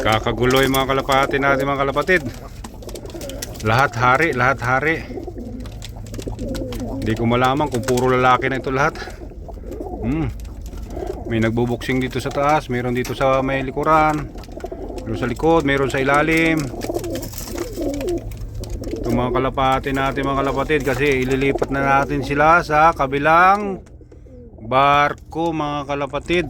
Kakagulo yung mga kalapati natin mga kalapatid. Lahat hari, lahat hari. Hindi ko malaman kung puro lalaki na ito lahat. Hmm. May nagbubuksing dito sa taas, mayroon dito sa may likuran. Meron sa likod, mayroon sa ilalim. Ito mga kalapati natin mga kalapatid kasi ililipat na natin sila sa kabilang barko mga kalapatid.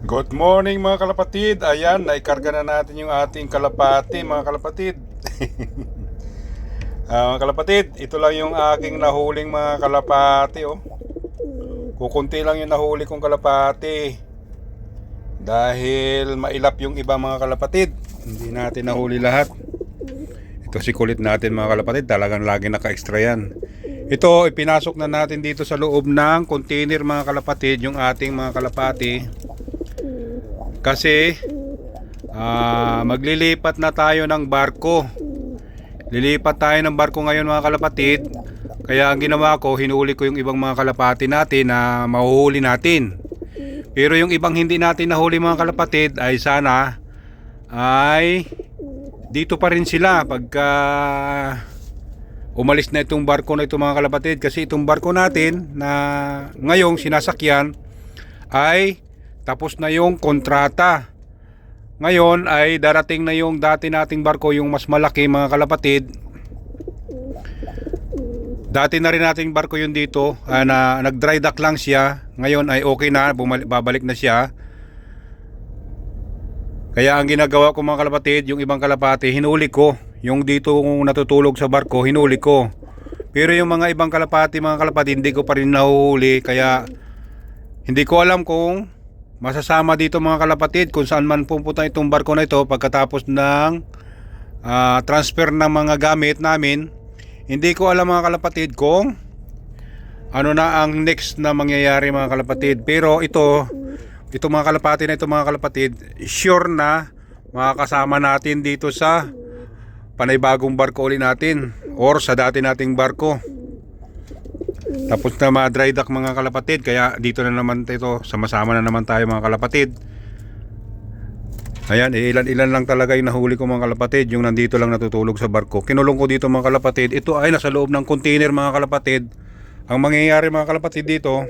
Good morning mga kalapatid. Ayan, naikarga na natin yung ating kalapati mga kalapatid. Ah, mga kalapatid, ito lang yung aking nahuling mga kalapati oh. Kukunti lang yung nahuli kong kalapati. Dahil mailap yung iba mga kalapatid. Hindi natin nahuli lahat. Ito si kulit natin mga kalapatid. Talagang lagi naka-extra yan. Ito, ipinasok na natin dito sa loob ng container mga kalapatid. Yung ating mga kalapati. Kasi ah, maglilipat na tayo ng barko. Lilipat tayo ng barko ngayon mga kalapatid. Kaya ang ginawa ko, hinuli ko yung ibang mga kalapati natin na mahuhuli natin. Pero yung ibang hindi natin nahuli mga kalapatid ay sana ay dito pa rin sila pagka umalis na itong barko na ito mga kalapatid kasi itong barko natin na ngayong sinasakyan ay tapos na yung kontrata. Ngayon ay darating na yung dati nating barko, yung mas malaki mga kalapatid. Dati na rin nating barko yun dito, ah, na nag-dry dock lang siya. Ngayon ay okay na, bumalik, babalik na siya. Kaya ang ginagawa ko mga kalapatid, yung ibang kalapati, hinuli ko. Yung dito kung natutulog sa barko, hinuli ko. Pero yung mga ibang kalapati, mga kalapati, hindi ko pa rin nahuhuli. Kaya hindi ko alam kung masasama dito mga kalapatid kung saan man pupunta itong barko na ito pagkatapos ng ah, transfer ng mga gamit namin. Hindi ko alam mga kalapatid kung ano na ang next na mangyayari mga kalapatid. Pero ito, ito mga kalapati na ito mga kalapatid, sure na makakasama natin dito sa panaybagong barko ulit natin or sa dati nating barko. Tapos na ma-dry dock mga kalapatid kaya dito na naman ito sama-sama na naman tayo mga kalapatid. Ayan, eh, ilan-ilan lang talaga yung nahuli ko mga kalapatid yung nandito lang natutulog sa barko. Kinulong ko dito mga kalapatid. Ito ay nasa loob ng container mga kalapatid. Ang mangyayari mga kalapatid dito,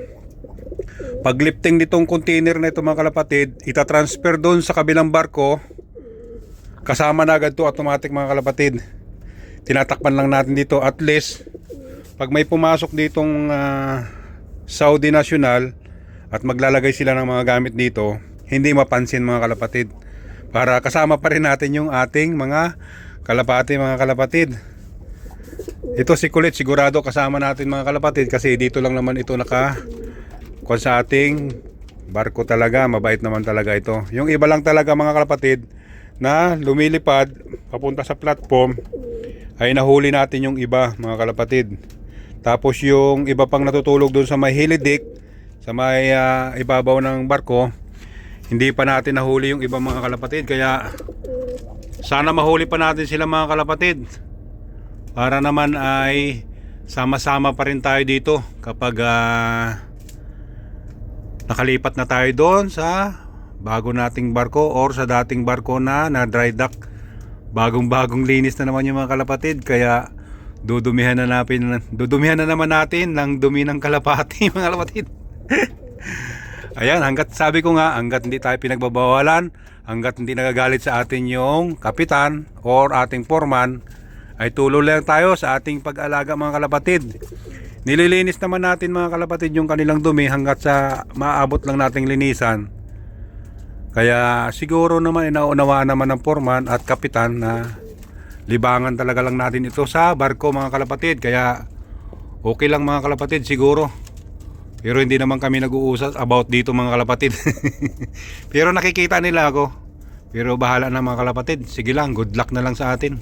pag lifting nitong container na ito mga kalapatid, itatransfer doon sa kabilang barko. Kasama na agad to automatic mga kalapatid. Tinatakpan lang natin dito at least pag may pumasok ditong ah, Saudi National at maglalagay sila ng mga gamit dito, hindi mapansin mga kalapatid. Para kasama pa rin natin yung ating mga kalapati mga kalapatid. Ito si Kulit sigurado kasama natin mga kalapatid kasi dito lang naman ito naka kung sa ating barko talaga, mabait naman talaga ito. Yung iba lang talaga mga kalapatid na lumilipad papunta sa platform ay nahuli natin yung iba mga kalapatid. Tapos yung iba pang natutulog doon sa may hilidik, sa may ah, ibabaw ng barko, hindi pa natin nahuli yung ibang mga kalapatid. Kaya sana mahuli pa natin sila mga kalapatid. Para naman ay sama-sama pa rin tayo dito kapag ah, nakalipat na tayo doon sa bago nating barko or sa dating barko na na dry dock. Bagong-bagong linis na naman yung mga kalapatid kaya dudumihan na natin dudumihan na naman natin ng dumi ng kalapati mga kalapatid. Ayan, hanggat sabi ko nga, hanggat hindi tayo pinagbabawalan, hanggat hindi nagagalit sa atin yung kapitan or ating foreman, ay tuloy lang tayo sa ating pag-alaga mga kalapatid. Nililinis naman natin mga kalapatid yung kanilang dumi hanggat sa maabot lang nating linisan. Kaya siguro naman inaunawa naman ng foreman at kapitan na libangan talaga lang natin ito sa barko mga kalapatid. Kaya okay lang mga kalapatid siguro. Pero hindi naman kami nag-uusap about dito mga kalapatid. Pero nakikita nila ako. Pero bahala na mga kalapatid. Sige lang, good luck na lang sa atin.